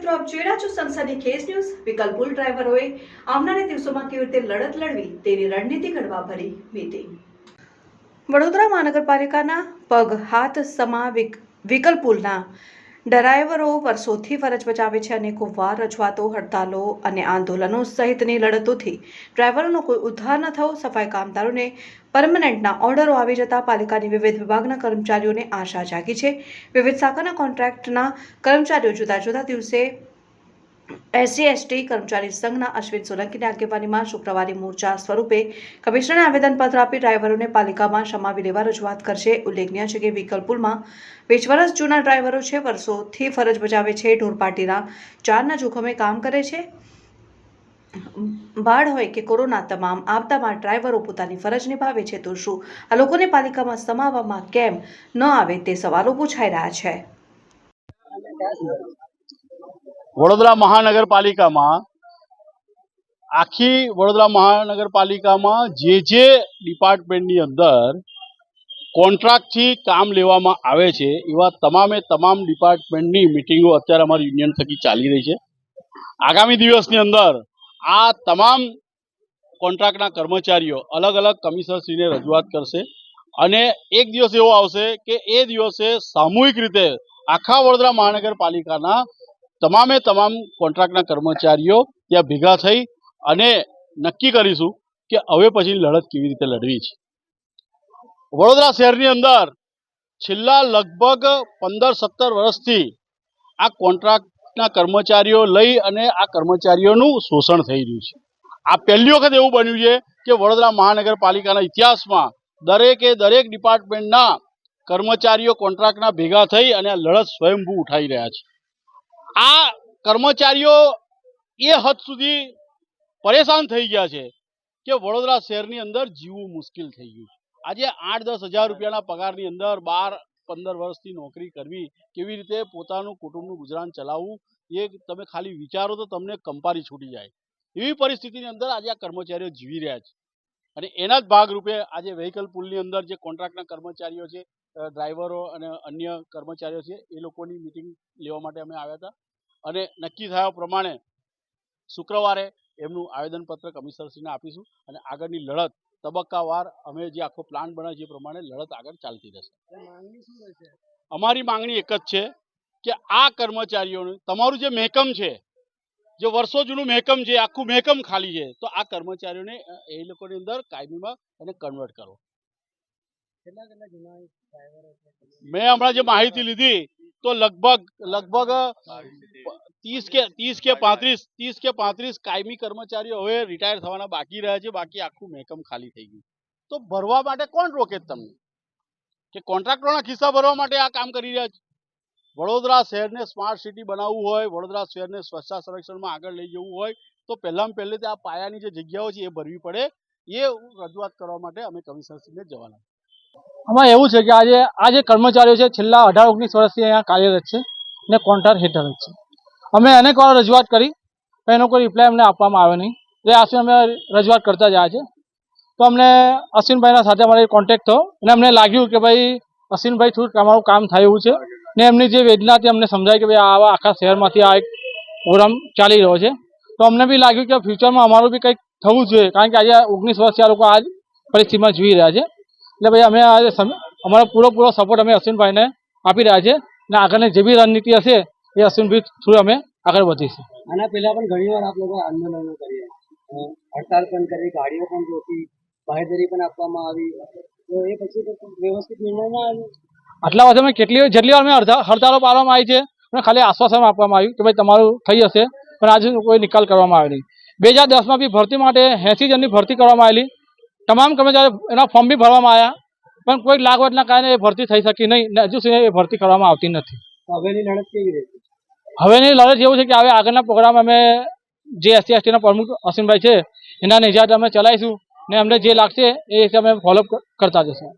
મિત્રો, આપ જોઈ રહ્યા છો સંસદીય ખેસ ન્યૂઝ. વિકલ્પુલ ડ્રાઈવરોએ આવનારા દિવસોમાં કેવી રીતે લડત લડવી તેની રણનીતિ ઘડવા ભરી મીટિંગ વડોદરા મહાનગરપાલિકાના પગ હાથ સમા વિક- વિકલ્પુલના ડ્રાઈવરો વર્ષોથી ફરજ બજાવે છે. અનેકો વાર રજૂઆતો, હડતાલો અને આંદોલનો સહિતની લડતોથી ડ્રાઈવરોનો કોઈ ઉદ્ધાર ન થયો. સફાઈ કામદારોને પરમનન્ટના ઓર્ડરો આવી જતા પાલિકાની વિવિધ વિભાગના કર્મચારીઓને આશા જાગી છે. વિવિધ શાખાના કોન્ટ્રાક્ટના કર્મચારીઓ જુદા જુદા દિવસે એસસી, એસટી, કર્મચારી સંઘના અશ્વિન સોલંકીની આગેવાનીમાં શુક્રવારે મોરચા સ્વરૂપે કમિશનરને આવેદનપત્ર આપી ડ્રાઈવરોને પાલિકામાં સમાવી લેવા રજૂઆત કરશે. ઉલ્લેખનીય છે કે વિકલ્પુલમાં વીસ વર્ષ જૂના ડ્રાઈવરો છે, વર્ષોથી ફરજ બજાવે છે ઢોરપાટીના ચારના જોખમે કામ કરે છે. બાળ હોય કે કોરોના તમામ આપદામાં ડ્રાઈવરો પોતાની ફરજ નિભાવે છે, તો શું આ લોકોને પાલિકામાં સમાવવામાં કેમ ન આવે તે સવાલો પૂછાઈ રહ્યા છે. વડોદરા મહાનગરપાલિકામાં, આખી વડોદરા મહાનગરપાલિકામાં જે જે ડિપાર્ટમેન્ટની અંદર કોન્ટ્રાક્ટથી કામ લેવામાં આવે છે, એવા તમામે તમામ ડિપાર્ટમેન્ટની મિટિંગો અત્યારે અમારી યુનિયન થકી ચાલી રહી છે. આગામી દિવસની અંદર આ તમામ કોન્ટ્રાક્ટના કર્મચારીઓ અલગ અલગ કમિશનરશ્રીને રજૂઆત કરશે અને એક દિવસ એવો આવશે કે એ દિવસે સામૂહિક રીતે આખા વડોદરા મહાનગરપાલિકાના તમામે તમામ કોન્ટ્રાક્ટના કર્મચારીઓ ત્યાં ભેગા થઈ અને નક્કી કરીશું કે હવે પછી લડત કેવી રીતે લડવી છે. વડોદરા શહેરની અંદર છેલ્લા લગભગ પંદર સત્તર વર્ષથી આ કોન્ટ્રાક્ટના કર્મચારીઓ લઈ અને આ કર્મચારીઓનું શોષણ થઈ રહ્યું છે. આ પહેલી વખત એવું બન્યું છે કે વડોદરા મહાનગરપાલિકાના ઇતિહાસમાં દરેકે દરેક ડિપાર્ટમેન્ટના કર્મચારીઓ કોન્ટ્રાક્ટના ભેગા થઈ અને આ લડત સ્વયંભૂ ઉઠાવી રહ્યા છે. આ કર્મચારીઓ એ હદ સુધી પરેશાન થઈ ગયા છે કે વડોદરા શહેરની અંદર જીવવું મુશ્કેલ થઈ ગયું આજે આઠ દસ હજાર રૂપિયાના પગારની અંદર બાર પંદર વર્ષથી નોકરી કરવી, કેવી રીતે પોતાનું કુટુંબનું ગુજરાન ચલાવવું, એ તમે ખાલી વિચારો તો તમને કંપારી છૂટી જાય. એવી પરિસ્થિતિની અંદર આજે આ કર્મચારીઓ જીવી રહ્યા છે. અને એના જ ભાગરૂપે આજે વેહિકલ પુલની અંદર જે કોન્ટ્રાક્ટના કર્મચારીઓ છે ડ્રાઈવરો અને અન્ય કર્મચારીઓ છે, એ લોકોની મિટિંગ લેવા માટે અમે આવ્યા હતા. અને નક્કી થયા પ્રમાણે શુક્રવારે એમનું આવેદનપત્ર કમિશનરશ્રીને આપીશું અને આગળની લડત તબક્કાવાર અમે જે આખો પ્લાન બનાવ્યો છે એ પ્રમાણે લડત આગળ ચાલતી રહેશે. અમારી માંગણી એક જ છે કે આ કર્મચારીઓનું તમારું જે મહેકમ છે જે વર્ષો જૂનું મહેકમ છે આખું મહેકમ ખાલી છે તો આ કર્મચારીઓને એ લોકોની અંદર કાયમીમાં એને કન્વર્ટ કરો. મેં હમણાં જે માહિતી લીધી, તો લગભગ લગભગ ત્રીસ કે ત્રીસ કે પાંત્રીસ, ત્રીસ કે પાંત્રીસ કાયમી કર્મચારીઓ હવે રિટાયર થવાના બાકી રહ્યા છે, બાકી આખું મહેકમ ખાલી થઈ ગયું. તો ભરવા માટે કોણ રોકે તમને? કે કોન્ટ્રાક્ટરોના ખિસ્સા ભરવા માટે આ કામ કરી રહ્યા છે? વડોદરા શહેરને સ્માર્ટ સિટી બનાવવું હોય, વડોદરા શહેરને સ્વચ્છતા સંરક્ષણમાં આગળ લઈ જવું હોય, તો પહેલામાં પહેલે આ પાયાની જે જગ્યાઓ છે એ ભરવી પડે. એ રજૂઆત કરવા માટે અમે કમિશનરશ્રીને જવાના. આમાં એવું છે કે આજે આ જે કર્મચારીઓ છે, છેલ્લા અઢાર ઓગણીસ વર્ષથી અહીંયા કાર્યરત છે ને કોન્ટ્રાક્ટ હેઠળ જ છે. અમે અનેક વાર રજૂઆત કરી, પણ એનો કોઈ રિપ્લાય અમને આપવામાં આવ્યો નહીં. એ આશરે અમે રજૂઆત કરતા જાય છે. તો અમને અશ્વિનભાઈના સાથે અમારે કોન્ટેક્ટ થયો અને અમને લાગ્યું કે ભાઈ અશ્વિનભાઈ થ્રુ અમારું કામ થાય છે ને એમની જે વેદના હતી અમને સમજાય કે ભાઈ આવા આખા શહેરમાંથી આ એક પ્રોગ્રામ ચાલી રહ્યો છે. તો અમને બી લાગ્યું કે ફ્યુચરમાં અમારું બી કંઈક થવું જોઈએ, કારણ કે આજે ઓગણીસ વર્ષથી આ લોકો આ પરિસ્થિતિમાં જીવી રહ્યા છે. એટલે ભાઈ અમે આજે અમારો પૂરો પૂરો સપોર્ટ અમે અશ્વિનભાઈને આપી રહ્યા છે અને આગળની જે બી રણનીતિ હશે એ અશ્વિનભાઈ થ્રુ અમે આગળ વધીશું. આના પહેલા પણ ઘણી વાર આપ લોકો આંદોલનો કર્યા. હડતાલ પણ કરી ગાડીઓ પણ રોકી બાહેધરી પણ આપવામાં આવી. તો એ પછી વ્યવસ્થિત નિર્ણય ના આવ્યો? આટલા વર્ષે અમે કેટલી જેટલી વાર અમે હડતા- હડતાલો પાડવામાં આવી છે અને ખાલી આશ્વાસન આપવામાં આવ્યું કે ભાઈ તમારું થઈ જશે પણ આજે કોઈ નિકાલ કરવામાં આવ્યો નહીં. બે હજાર દસમાં બી ભરતી માટે એંસી જણની ભરતી કરવામાં આવેલી. તમામ કર્મચારી એના ફોર્મ બી ભરવામાં આવ્યા પણ કોઈ લાગવટના કારણે એ ભરતી થઈ શકી નહીં હજુ સુધી એ ભરતી કરવામાં આવતી નથી. હવેની લડત કેવી રહેશે? હવેની લડત એવું છે કે હવે આગળના પ્રોગ્રામ અમે જે એસસી એસટીના પ્રમુખ અસીમભાઈ છે એના નિજાત અમે ચલાવીશું ને અમને જે લાગશે એ અમે ફોલોઅપ કરતા જશું.